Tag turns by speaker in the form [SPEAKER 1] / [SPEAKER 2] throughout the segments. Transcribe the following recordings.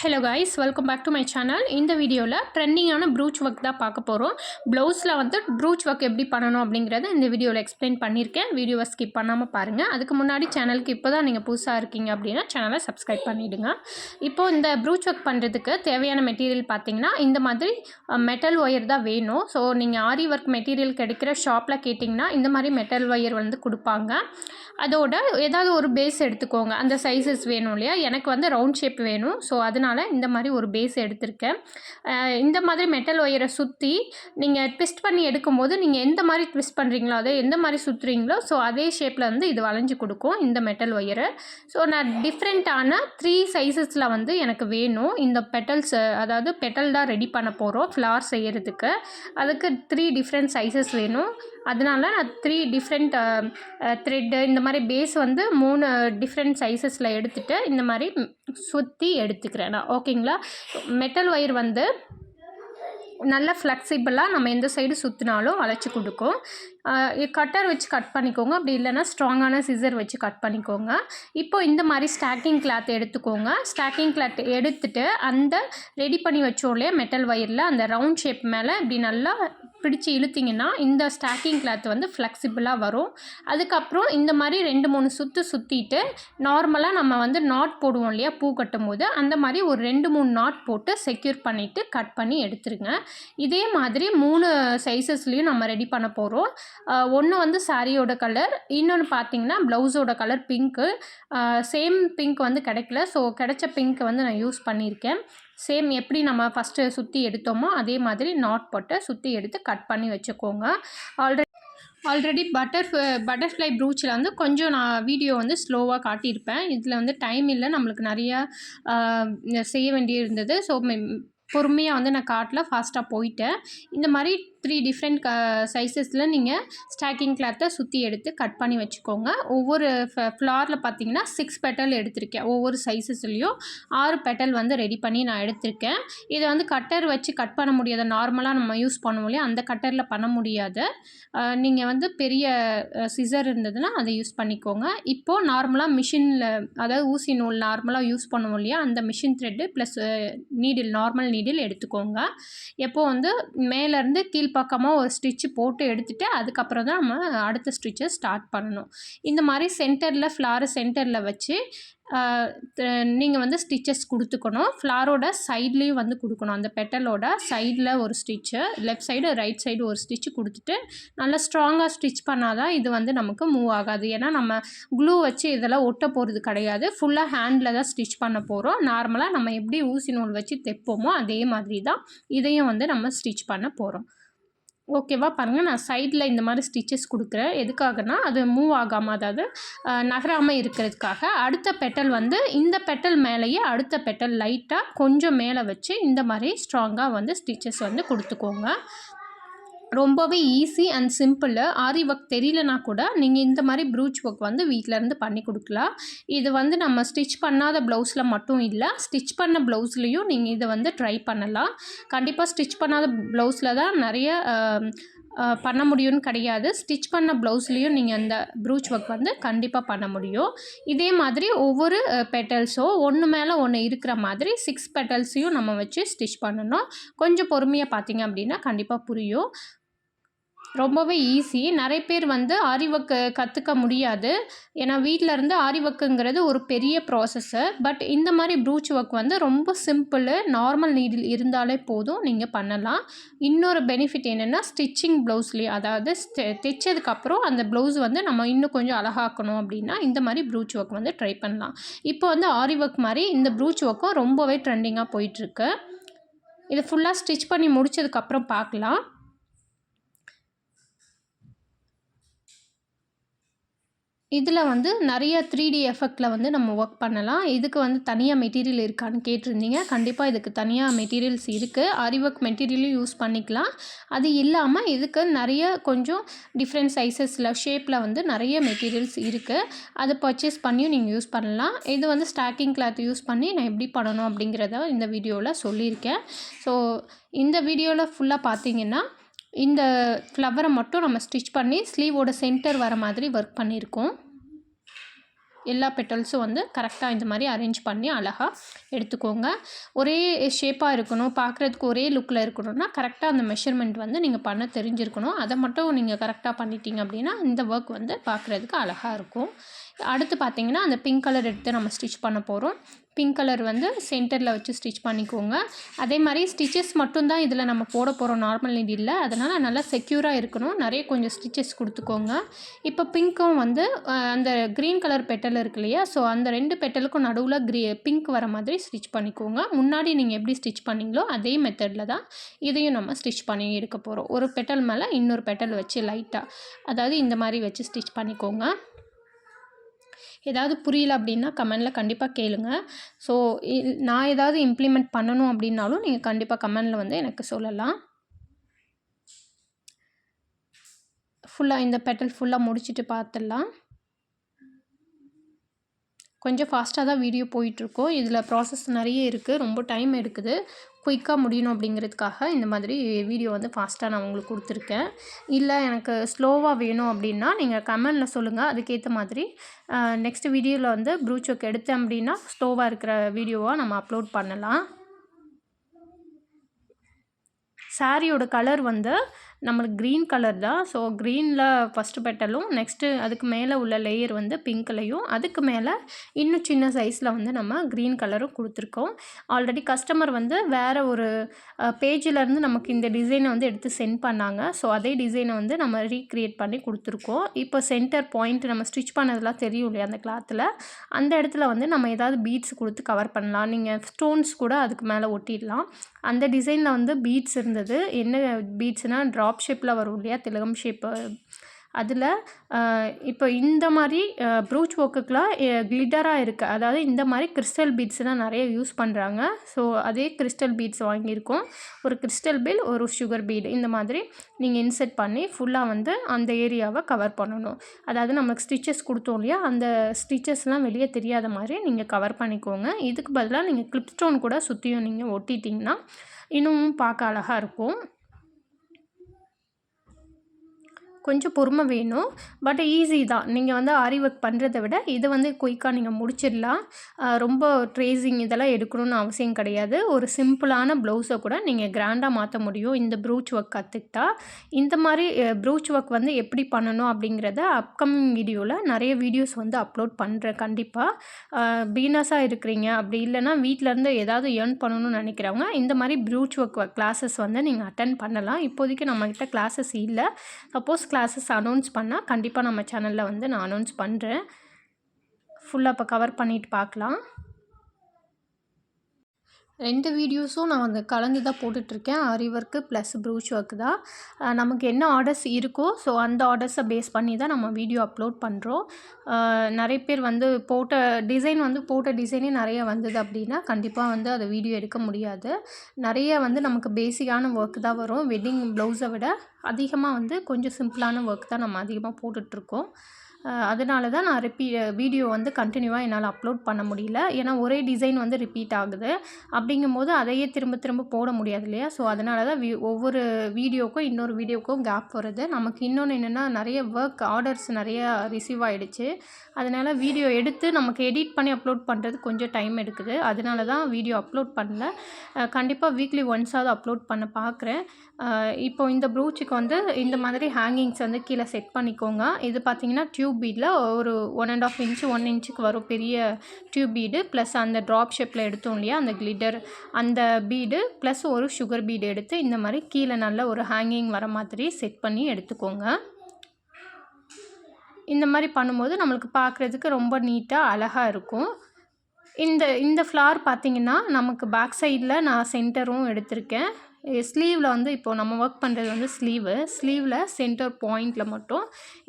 [SPEAKER 1] Hello guys welcome back to my channel இந்த வீடியோவில் ட்ரெண்டிங்கான ப்ரூச் ஒர்க் தான் பார்க்க போகிறோம் ப்ளவுஸில் வந்து ப்ரூச் ஒர்க் எப்படி பண்ணணும் அப்படிங்கிறத இந்த வீடியோவில் எக்ஸ்பிளைன் பண்ணியிருக்கேன். வீடியோவை ஸ்கிப் பண்ணாமல் பாருங்கள் அதுக்கு முன்னாடி சேனலுக்கு இப்போ தான் நீங்கள் புதுசாக இருக்கீங்க அப்படின்னா சேனலை சப்ஸ்கிரைப் பண்ணிவிடுங்க இப்போது இந்த ப்ரூச் ஒர்க் பண்ணுறதுக்கு தேவையான மெட்டீரியல் பார்த்தீங்கன்னா இந்த மாதிரி மெட்டல் ஒயர் தான் வேணும். ஸோ நீங்கள் ஆரி ஒர்க் மெட்டீரியல் கிடைக்கிற ஷாப்பில் கேட்டிங்கன்னா இந்த மாதிரி மெட்டல் ஒயர் வந்து கொடுப்பாங்க. அதோட ஏதாவது ஒரு பேஸ் எடுத்துக்கோங்க. அந்த சைஸஸ் வேணும் இல்லையா? எனக்கு வந்து ரவுண்ட் ஷேப் வேணும். ஸோ அதனால் இந்த மாதிரி ஒரு பேஸ் எடுத்திருக்கேன். இந்த மாதிரி மெட்டல் ஒயரை சுற்றி நீங்கள் ட்விஸ்ட் பண்ணி எடுக்கும்போது நீங்கள் எந்த மாதிரி ட்விஸ்ட் பண்ணுறீங்களோ அதை எந்த மாதிரி சுற்றுறீங்களோ ஸோ அதே ஷேப்பில் வந்து இது வளைஞ்சு கொடுக்கும் இந்த மெட்டல் ஒயரை ஸோ நான் டிஃப்ரெண்ட்டான த்ரீ சைஸஸில் வந்து எனக்கு வேணும். இந்த பெட்டல்ஸ் அதாவது பெட்டல் தான் ரெடி பண்ண போகிறோம் ஃப்ளார் செய்கிறதுக்கு அதுக்கு த்ரீ டிஃப்ரெண்ட் சைஸஸ் வேணும். அதனால நான் த்ரீ டிஃப்ரெண்ட் த்ரெட்டு இந்த மாதிரி பேஸ் வந்து மூணு டிஃப்ரெண்ட் சைஸஸில் எடுத்துகிட்டு இந்த மாதிரி சுற்றி எடுத்துக்கிறேன். நான் ஓகேங்களா? மெட்டல் ஒயர் வந்து நல்ல ஃப்ளெக்சிபிளாக நம்ம எந்த சைடு சுற்றினாலும் வளைச்சி கொடுக்கும். கட்டர் வச்சு கட் பண்ணிக்கோங்க. அப்படி இல்லைன்னா ஸ்ட்ராங்கான சிசர் வச்சு கட் பண்ணிக்கோங்க. இப்போ இந்த மாதிரி ஸ்டாக்கிங் கிளாத் எடுத்துக்கோங்க. ஸ்டாக்கிங் கிளாத் எடுத்துட்டு அந்த ரெடி பண்ணி வச்சோம் இல்லையா மெட்டல் ஒயரில் அந்த ரவுண்ட் ஷேப் மேலே இப்படி நல்லா பிடிச்சி இழுத்திங்கன்னா இந்த ஸ்டாக்கிங் கிளாத் வந்து ஃப்ளெக்சிபிளாக வரும். அதுக்கப்புறம் இந்த மாதிரி ரெண்டு மூணு சுற்று சுற்றிட்டு நார்மலாக நம்ம வந்து நாட் போடுவோம் இல்லையா? பூ கட்டும் போது அந்த மாதிரி ஒரு ரெண்டு மூணு நாட் போட்டு செக்யூர் பண்ணிவிட்டு கட் பண்ணி எடுத்துருங்க. இதே மாதிரி மூணு சைஸஸ்லேயும் நம்ம ரெடி பண்ண போகிறோம் ஒன்று வந்து சாரியோட கலர் இன்னொன்று பார்த்தீங்கன்னா ப்ளவுஸோட கலர் பிங்க்கு சேம் பிங்க் வந்து கிடைக்கல. ஸோ கிடைச்ச பிங்க் வந்து நான் யூஸ் பண்ணியிருக்கேன். சேம் எப்படி நம்ம ஃபஸ்ட்டு சுற்றி எடுத்தோமோ அதே மாதிரி நாட் போட்டு சுற்றி எடுத்து கட் பண்ணி வச்சுக்கோங்க. ஆல்ரெடி ஆல்ரெடி பட்டர் பட்டர்ஃப்ளை ப்ரூச்சில் வந்து கொஞ்சம் நான் வீடியோ வந்து ஸ்லோவாக காட்டியிருப்பேன். இதில் வந்து டைம் இல்லை நம்மளுக்கு நிறையா செய்ய வேண்டியிருந்தது. ஸோ பொறுமையாக வந்து நான் காட்டில் ஃபாஸ்ட்டாக போயிட்டேன். இந்த மாதிரி த்ரீ டிஃப்ரெண்ட் க சைஸஸில் நீங்கள் ஸ்டாக்கிங் கிளாத்தை சுற்றி எடுத்து கட் பண்ணி வச்சுக்கோங்க. ஒவ்வொரு ஃப்ளாரில் பார்த்தீங்கன்னா சிக்ஸ் பெட்டல் எடுத்திருக்கேன். ஒவ்வொரு சைஸஸ்லேயும் ஆறு பெட்டல் வந்து ரெடி பண்ணி நான் எடுத்திருக்கேன். இதை வந்து கட்டர் வச்சு கட் பண்ண முடியாத நார்மலாக நம்ம யூஸ் பண்ணுவோம் இல்லையா? அந்த கட்டரில் பண்ண முடியாது. நீங்கள் வந்து பெரிய சிசர் இருந்ததுன்னா அதை யூஸ் பண்ணிக்கோங்க. இப்போது நார்மலாக மிஷினில் அதாவது ஊசி நூல் நார்மலாக யூஸ் பண்ணுவோம் இல்லையா? அந்த machine thread plus needle normal needle எடுத்துக்கோங்க. எப்போ வந்து மேலேருந்து கீழ் பக்கமாக ஒரு ஸ்டிச்சு போட்டு எடுத்துகிட்டு அதுக்கப்புறம் தான் நம்ம அடுத்த ஸ்டிச்சை ஸ்டார்ட் பண்ணணும். இந்த மாதிரி சென்டரில் ஃப்ளாரு சென்டரில் வச்சு நீங்கள் வந்து ஸ்டிச்சஸ் கொடுத்துக்கணும். ஃப்ளாரோட சைட்லேயும் வந்து கொடுக்கணும். அந்த பெட்டலோட சைடில் ஒரு stitch left side right side ஒரு ஸ்டிச்சு கொடுத்துட்டு நல்லா ஸ்ட்ராங்காக ஸ்டிச் பண்ணால் தான் இது வந்து நமக்கு மூவ் ஆகாது. ஏன்னா நம்ம க்ளூ வச்சு இதெல்லாம் ஒட்ட போகிறது கிடையாது. ஃபுல்லாக ஹேண்டில் தான் ஸ்டிச் பண்ண போகிறோம் நார்மலாக நம்ம எப்படி ஊசி நூல் வச்சு தைப்போமோ அதே மாதிரி தான் இதையும் வந்து நம்ம ஸ்டிச் பண்ண போகிறோம் ஓகேவா? பாருங்கள் நான் சைடில் இந்த மாதிரி ஸ்டிச்சஸ் கொடுக்குறேன். எதுக்காகனா அது மூவ் ஆகாமல் அதாவது நகராமல் இருக்கிறதுக்காக. அடுத்த பெட்டல் வந்து இந்த பெட்டல் மேலேயே அடுத்த பெட்டல் லைட்டாக கொஞ்சம் மேலே வச்சு இந்த மாதிரி ஸ்ட்ராங்காக வந்து ஸ்டிச்சஸ் வந்து கொடுத்துக்கோங்க. ரொம்பவே easy and simple aari work தெரியலனா கூட நீங்கள் இந்த மாதிரி ப்ரூச் ஒர்க் வந்து வீட்டிலேருந்து பண்ணி கொடுக்கலாம். இது வந்து நம்ம ஸ்டிச் பண்ணாத ப்ளவுஸில் மட்டும் இல்லை ஸ்டிச் பண்ண ப்ளவுஸ்லேயும் நீங்கள் இதை வந்து ட்ரை பண்ணலாம். கண்டிப்பாக ஸ்டிச் பண்ணாத ப்ளவுஸில் தான் நிறைய பண்ண முடியும்னு கிடையாது. ஸ்டிச் பண்ண ப்ளவுஸ்லேயும் நீங்கள் அந்த ப்ரூச் ஒர்க் வந்து கண்டிப்பாக பண்ண முடியும். இதே மாதிரி ஒவ்வொரு பெட்டல்ஸோ ஒன்று மேலே ஒன்று இருக்கிற மாதிரி சிக்ஸ் பெட்டல்ஸையும் நம்ம வச்சு ஸ்டிச் பண்ணணும். கொஞ்சம் பொறுமையாக பார்த்தீங்க அப்படின்னா கண்டிப்பாக புரியும். ரொம்பவே ஈஸி. நிறைய பேர் வந்து ஆரி கற்றுக்க முடியாது. ஏன்னா வீட்டில் இருந்து ஆரி ஒர்க்குங்கிறது ஒரு பெரிய ப்ராசஸ்ஸு பட் இந்த மாதிரி ப்ரூச் ஒர்க் வந்து ரொம்ப சிம்பிள் நார்மல் நீடில் இருந்தாலே போதும். நீங்கள் பண்ணலாம். இன்னொரு பெனிஃபிட் என்னென்னா ஸ்டிச்சிங் ப்ளவுஸ்லேயே அதாவது தைச்சதுக்கப்புறம் அந்த ப்ளவுஸ் வந்து நம்ம இன்னும் கொஞ்சம் அழகாக்கணும் அப்படின்னா இந்த மாதிரி ப்ரூச் ஒர்க் வந்து ட்ரை பண்ணலாம். இப்போ வந்து ஆரி ஒர்க் மாதிரி இந்த ப்ரூச் ஒர்க்கும் ரொம்பவே ட்ரெண்டிங்காக போயிட்டுருக்கு இது ஃபுல்லாக ஸ்டிச் பண்ணி முடிச்சதுக்கப்புறம் பார்க்கலாம். இதில் வந்து நிறைய த்ரீ டி எஃபெக்டில் வந்து நம்ம ஒர்க் பண்ணலாம். இதுக்கு வந்து தனியாக மெட்டீரியல் இருக்கான்னு கேட்டிருந்தீங்க. கண்டிப்பாக இதுக்கு தனியாக மெட்டீரியல்ஸ் இருக்குது ஆரி ஒர்க் மெட்டீரியலும் யூஸ் பண்ணிக்கலாம். அது இல்லாமல் இதுக்கு நிறைய கொஞ்சம் டிஃப்ரெண்ட் சைஸஸில் ஷேப்பில் வந்து நிறைய மெட்டீரியல்ஸ் இருக்குது அதை பர்ச்சேஸ் பண்ணியும் நீங்கள் யூஸ் பண்ணலாம். இது வந்து ஸ்டாக்கிங் கிளாத் யூஸ் பண்ணி நான் எப்படி பண்ணணும் அப்படிங்கிறத இந்த வீடியோவில் சொல்லியிருக்கேன். ஸோ இந்த வீடியோவில் ஃபுல்லாக பார்த்தீங்கன்னா இந்த ஃப்ளவரை மட்டும் நம்ம ஸ்டிச் பண்ணி ஸ்லீவோட சென்டர் வர மாதிரி ஒர்க் பண்ணியிருக்கோம். எல்லா பெட்டல்ஸும் வந்து கரெக்டாக இந்த மாதிரி அரேஞ்ச் பண்ணி அழகாக எடுத்துக்கோங்க. ஒரே ஷேப்பாக இருக்கணும் பார்க்குறதுக்கு ஒரே லுக்கில் இருக்கணும்னா கரெக்டாக அந்த மெஷர்மெண்ட் வந்து நீங்கள் பண்ண தெரிஞ்சிருக்கணும். அதை மட்டும் நீங்கள் கரெக்டாக பண்ணிட்டீங்க அப்படின்னா இந்த ஒர்க் வந்து பார்க்குறதுக்கு அழகாக இருக்கும். அடுத்து பார்த்திங்கன்னா அந்த பிங்க் கலர் எடுத்து நம்ம ஸ்டிச் பண்ண போகிறோம் பிங்க் கலர் வந்து சென்டரில் வச்சு ஸ்டிச் பண்ணிக்கோங்க. அதே மாதிரி ஸ்டிச்சஸ் மட்டும்தான் இதில் நம்ம போட போகிறோம் நார்மல் நீடில் அதனால் நல்லா செக்யூராக இருக்கணும். நிறைய கொஞ்சம் ஸ்டிச்சஸ் கொடுத்துக்கோங்க. இப்போ பிங்க்கும் வந்து அந்த க்ரீன் கலர் பெட்டல் இருக்கு இல்லையா? ஸோ அந்த ரெண்டு பெட்டலுக்கும் நடுவில் க்ரீ பிங்க் வர மாதிரி ஸ்டிச் பண்ணிக்கோங்க. முன்னாடி நீங்கள் எப்படி ஸ்டிச் பண்ணீங்களோ அதே மெத்தடில் தான் இதையும் நம்ம ஸ்டிச் பண்ணி எடுக்க போகிறோம் ஒரு பெட்டல் மேலே இன்னொரு பெட்டல் வச்சு லைட்டாக அதாவது இந்த மாதிரி வச்சு ஸ்டிச் பண்ணிக்கோங்க. ஏதாவது புரியல அப்படின்னா கமெண்டில் கண்டிப்பாக கேளுங்க. ஸோ நான் ஏதாவது இம்ப்ளிமெண்ட் பண்ணணும் அப்படின்னாலும் நீங்கள் கண்டிப்பாக கமெண்டில் வந்து எனக்கு சொல்லலாம். ஃபுல்லாக இந்த பெட்டல் ஃபுல்லாக முடிச்சுட்டு பார்த்துடலாம் கொஞ்சம் ஃபாஸ்ட்டாக தான் வீடியோ போயிட்டுருக்கோம். இதில் ப்ராசஸ் நிறைய இருக்குது ரொம்ப டைம் எடுக்குது. குயிக்காக முடியணும் அப்படிங்கிறதுக்காக இந்த மாதிரி வீடியோ வந்து ஃபாஸ்ட்டாக நான் உங்களுக்கு கொடுத்துருக்கேன். இல்லை எனக்கு ஸ்லோவாக வேணும் அப்படின்னா நீங்கள் கமெண்டில் சொல்லுங்கள் அதுக்கேற்ற மாதிரி நெக்ஸ்ட் வீடியோவில் வந்து ப்ரூ சோக் எடுத்தேன் அப்படின்னா ஸ்லோவாக இருக்கிற வீடியோவாக நம்ம அப்லோட் பண்ணலாம். சாரியோட கலர் வந்து நம்மளுக்கு க்ரீன் கலர் தான். ஸோ க்ரீனில் ஃபஸ்ட்டு பெட்டலும் நெக்ஸ்ட்டு அதுக்கு மேலே உள்ள லேயர் வந்து பிங்க்லையும் அதுக்கு மேலே இன்னும் சின்ன சைஸில் வந்து நம்ம க்ரீன் கலரும் கொடுத்துருக்கோம். ஆல்ரெடி கஸ்டமர் வந்து வேறு ஒரு பேஜிலேருந்து நமக்கு இந்த டிசைனை வந்து எடுத்து சென்ட் பண்ணாங்க. ஸோ அதே டிசைனை வந்து நம்ம ரீக்ரியேட் பண்ணி கொடுத்துருக்கோம். இப்போ சென்டர் பாயிண்ட் நம்ம ஸ்டிச் பண்ணதெல்லாம் தெரியும் இல்லையா அந்த கிளாத்தில் அந்த இடத்துல வந்து நம்ம ஏதாவது பீட்ஸ் கொடுத்து கவர் பண்ணலாம். நீங்கள் ஸ்டோன்ஸ் கூட அதுக்கு மேலே ஒட்டிடலாம். அந்த டிசைனில் வந்து பீட்ஸ் இருந்தது. என்ன பீட்ஸ்னால் ட்ராப் ஷேப்பில் வரும் இல்லையா? திலகம் ஷேப்பு அதில் இப்போ இந்த மாதிரி ப்ரூச் ஒர்க்குக்கெலாம் கிளிட்டராக இருக்குது அதாவது இந்த மாதிரி கிறிஸ்டல் பீட்ஸ்லாம் நிறைய யூஸ் பண்ணுறாங்க ஸோ அதே கிறிஸ்டல் பீட்ஸ் வாங்கியிருக்கோம். ஒரு கிறிஸ்டல் பீல் ஒரு சுகர் பீடு இந்த மாதிரி நீங்கள் இன்செர்ட் பண்ணி ஃபுல்லாக வந்து அந்த ஏரியாவை கவர் பண்ணணும். அதாவது நமக்கு ஸ்டிச்சஸ் கொடுத்தோம் இல்லையா? அந்த ஸ்டிச்சஸ்லாம் வெளியே தெரியாத மாதிரி நீங்கள் கவர் பண்ணிக்கோங்க. இதுக்கு பதிலாக நீங்கள் கிளிப் ஸ்டோன் கூட சுற்றியும் நீங்கள் ஒட்டிட்டிங்கன்னா இன்னும் பார்க்க அழகாக இருக்கும். கொஞ்சம் பொறுமை வேணும். பட் ஈஸி தான். நீங்கள் வந்து ஆரி ஒர்க் பண்ணுறதை விட இதை வந்து குயிக்காக நீங்கள் முடிச்சிடலாம். ரொம்ப ட்ரேசிங் இதெல்லாம் எடுக்கணும்னு அவசியம் கிடையாது. ஒரு சிம்பிளான ப்ளவுஸை கூட நீங்கள் கிராண்டாக மாற்ற முடியும். இந்த ப்ரூச் ஒர்க் கற்றுக்கிட்டா இந்த மாதிரி ப்ரூச் ஒர்க் வந்து எப்படி பண்ணணும் அப்படிங்கிறத அப்கமிங் வீடியோவில் நிறைய வீடியோஸ் வந்து அப்லோட் பண்ணுறேன் கண்டிப்பாக பீனஸாக இருக்கிறீங்க அப்படி இல்லைன்னா வீட்டிலேருந்து ஏதாவது ஏர்ன் பண்ணணும்னு நினைக்கிறவங்க இந்த மாதிரி ப்ரூச் ஒர்க் கிளாஸஸ் வந்து நீங்கள் அட்டன் பண்ணலாம். இப்போதைக்கு நம்மக்கிட்ட கிளாஸஸ் இல்லை. சப்போஸ் கிளாஸஸ் அனௌன்ஸ் பண்ணால் கண்டிப்பாக நம்ம சேனலில் வந்து நான் அனௌன்ஸ் பண்ணுறேன் ஃபுல்லாக இப்போ கவர் பண்ணிட்டு பார்க்கலாம். ரெண்டு வீடியோஸும் நான் வந்து கலந்து தான் போட்டுட்ருக்கேன். Aari work plus brooch work தான் நமக்கு என்ன ஆர்டர்ஸ் இருக்கோ ஸோ அந்த ஆர்டர்ஸை பேஸ் பண்ணி தான் நம்ம வீடியோ அப்லோட் பண்ணுறோம் நிறைய பேர் வந்து போட்ட டிசைன் வந்து போட்ட டிசைனே நிறைய வந்தது அப்படின்னா கண்டிப்பாக வந்து அதை வீடியோ எடுக்க முடியாது. நிறைய வந்து நமக்கு பேசிக்கான ஒர்க் தான் வரும். வெட்டிங் ப்ளவுஸை விட அதிகமாக வந்து கொஞ்சம் சிம்பிளான ஒர்க் தான் நம்ம அதிகமாக போட்டுட்ருக்கோம். அதனால தான் நான் ரிப்பீ வீடியோ வந்து கண்டினியூவாக என்னால் அப்லோட் பண்ண முடியல. ஏன்னா ஒரே டிசைன் வந்து ரிப்பீட் ஆகுது. அப்படிங்கும்போது அதையே திரும்ப திரும்ப போட முடியாது இல்லையா? ஸோ அதனால தான் வி ஒவ்வொரு வீடியோக்கும் இன்னொரு வீடியோக்கும் கேப் வருது. நமக்கு இன்னொன்று என்னென்னா நிறைய ஒர்க் ஆர்டர்ஸ் நிறைய ரிசீவ் ஆகிடுச்சு அதனால் வீடியோ எடுத்து நமக்கு எடிட் பண்ணி அப்லோட் பண்ணுறது கொஞ்சம் டைம் எடுக்குது. அதனால தான் வீடியோ அப்லோட் பண்ணல. கண்டிப்பாக வீக்லி ஒன்ஸாவது அப்லோட் பண்ண பார்க்குறேன் இப்போ இந்த ப்ரூச்சுக்கு வந்து இந்த மாதிரி ஹேங்கிங்ஸ் வந்து கீழே செட் பண்ணிக்கோங்க. இது பார்த்தீங்கன்னா டியூப் பீடில் ஒரு one and half inch one இன்ச்சுக்கு வரும் பெரிய டியூப் பீடு ப்ளஸ் அந்த ட்ராப் ஷேப்பில் எடுத்தோம் இல்லையா அந்த கிளிட்டர் அந்த பீடு ப்ளஸ் ஒரு சுகர் பீடு எடுத்து இந்த மாதிரி கீழே நல்ல ஒரு ஹேங்கிங் வர மாதிரி செட் பண்ணி எடுத்துக்கோங்க. இந்த மாதிரி பண்ணும்போது நம்மளுக்கு பார்க்குறதுக்கு ரொம்ப நீட்டாக அழகாக இருக்கும். இந்த இந்த ஃப்ளார் பார்த்தீங்கன்னா நமக்கு பேக் சைடில் நான் சென்டரும் எடுத்திருக்கேன். ஸ்லீவில் வந்து இப்போது நம்ம ஒர்க் பண்ணுறது வந்து ஸ்லீவு ஸ்லீவில் சென்டர் பாயிண்டில் மட்டும்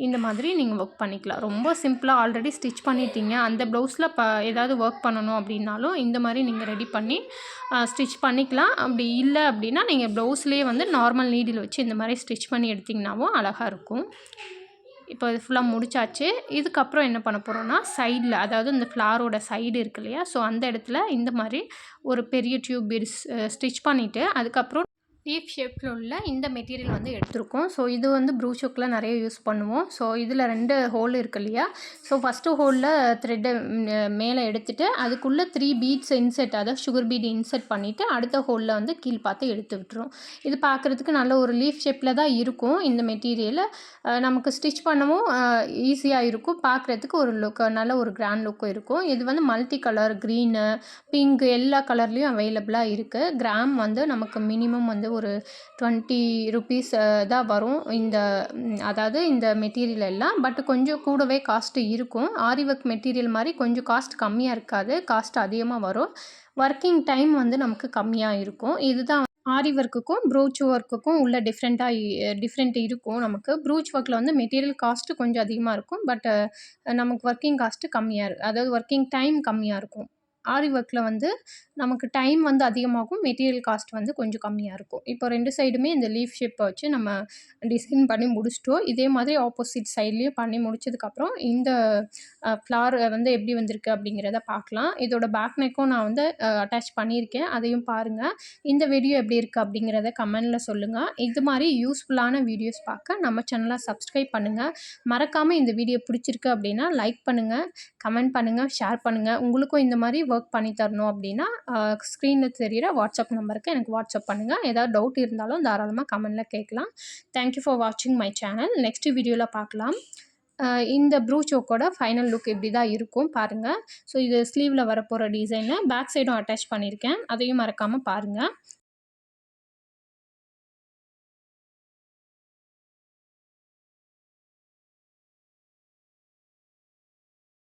[SPEAKER 1] இந்த மாதிரி நீங்கள் ஒர்க் பண்ணிக்கலாம். ரொம்ப சிம்பிளாக ஆல்ரெடி ஸ்டிச் பண்ணிட்டீங்க. அந்த ப்ளவுஸில் ப ஏதாவது ஒர்க் பண்ணணும் அப்படின்னாலும் இந்த மாதிரி நீங்கள் ரெடி பண்ணி ஸ்டிச் பண்ணிக்கலாம். அப்படி இல்லை அப்படின்னா நீங்கள் ப்ளவுஸ்லேயே வந்து நார்மல் நீடில் வச்சு இந்த மாதிரி ஸ்டிச் பண்ணி எடுத்திங்கனாவும் அழகாக இருக்கும். இப்போ இது ஃபுல்லாக முடிச்சாச்சு. இதுக்கப்புறம் என்ன பண்ண போகிறோம்னா சைடில் அதாவது இந்த ஃப்ளாரோட சைடு இருக்கு இல்லையா? ஸோ அந்த இடத்துல இந்த மாதிரி ஒரு பெரிய டியூப் பீட்ஸ் ஸ்டிச் பண்ணிவிட்டு அதுக்கப்புறம் லீஃப் ஷேப்பில் உள்ள இந்த மெட்டீரியல் வந்து எடுத்திருக்கோம். ஸோ இது வந்து ப்ரூஷோக்கில் நிறைய யூஸ் பண்ணுவோம். ஸோ இதில் ரெண்டு ஹோல் இருக்கு இல்லையா? ஸோ ஃபஸ்ட்டு ஹோலில் த்ரெட்டை மேலே எடுத்துகிட்டு அதுக்குள்ளே த்ரீ பீட்ஸ் இன்செட் அதாவது சுகர் பீட் இன்செட் பண்ணிவிட்டு அடுத்த ஹோலில் வந்து கீழ் பார்த்து எடுத்து விட்டுரும் இது பார்க்குறதுக்கு நல்ல ஒரு லீஃப் ஷேப்பில் தான் இருக்கும் இந்த மெட்டீரியலை நமக்கு ஸ்டிச் பண்ணவும் ஈஸியாக இருக்கும். பார்க்குறதுக்கு ஒரு லுக் நல்ல ஒரு கிராண்ட் லுக்கும் இருக்கும். இது வந்து மல்டி கலர் க்ரீனு பிங்க் எல்லா கலர்லேயும் அவைலபிளாக இருக்குது கிராம் வந்து நமக்கு மினிமம் வந்து ஒரு டுவெண்ட்டி ருபீஸ் தான் வரும். இந்த அதாவது இந்த மெட்டீரியல் எல்லாம். பட் கொஞ்சம் கூடவே காஸ்ட்டு இருக்கும். ஆரி ஒர்க் மெட்டீரியல் மாதிரி கொஞ்சம் காஸ்ட் கம்மியாக இருக்காது. காஸ்ட் அதிகமாக வரும். ஒர்க்கிங் டைம் வந்து நமக்கு கம்மியாக இருக்கும். இதுதான் ஆரி ஒர்க்குக்கும் ப்ரூச் ஒர்க்குக்கும் உள்ள டிஃப்ரெண்ட்டாக டிஃப்ரெண்ட் இருக்கும் நமக்கு. ப்ரூச் ஒர்க்கில் வந்து மெட்டீரியல் காஸ்ட்டு கொஞ்சம் அதிகமாக இருக்கும். பட் நமக்கு ஒர்க்கிங் காஸ்ட்டு கம்மியாக இருக்கும் அதாவது ஒர்க்கிங் டைம் கம்மியாக இருக்கும். ஆரி ஒர்க்கில் வந்து நமக்கு டைம் வந்து அதிகமாகும் மெட்டீரியல் காஸ்ட் வந்து கொஞ்சம் கம்மியாக இருக்கும். இப்போ ரெண்டு சைடுமே இந்த லீஃப் ஷேப்பை வச்சு நம்ம டிசைன் பண்ணி முடிச்சிட்டோம். இதே மாதிரி ஆப்போசிட் சைட்லேயும் பண்ணி முடிச்சதுக்கப்புறம் இந்த ஃப்ளார் வந்து எப்படி வந்திருக்கு அப்படிங்கிறத பார்க்கலாம். இதோட பேக் நெக்கும் நான் வந்து அட்டாச் பண்ணியிருக்கேன். அதையும் பாருங்கள் இந்த வீடியோ எப்படி இருக்குது அப்படிங்கிறத கமெண்டில் சொல்லுங்கள் இது மாதிரி யூஸ்ஃபுல்லான வீடியோஸ் பார்க்க நம்ம சேனலை சப்ஸ்கிரைப் பண்ணுங்கள் மறக்காமல் இந்த வீடியோ பிடிச்சிருக்கு அப்படின்னா லைக் பண்ணுங்கள் கமெண்ட் பண்ணுங்கள் ஷேர் பண்ணுங்கள் உங்களுக்கும் இந்த மாதிரி ஒர்க் பண்ணி தரணும் அப்படின்னா ஸ்க்ரீனில் தெரிகிற வாட்ஸ்அப் நம்பருக்கு எனக்கு வாட்ஸ்அப் பண்ணுங்கள் ஏதாவது டவுட் இருந்தாலும் தாராளமாக கமெண்டில் கேட்கலாம். தேங்க்யூ ஃபார் வாட்சிங் மை சேனல் நெக்ஸ்ட் வீடியோவில் பார்க்கலாம். இந்த ப்ரூ சோக்கோட ஃபைனல் லுக் இப்படி தான் இருக்கும் பாருங்கள் ஸோ இது ஸ்லீவில் வரப்போகிற டிசைனை பேக் சைடும் அட்டாச் பண்ணியிருக்கேன் அதையும் மறக்காமல் பாருங்கள்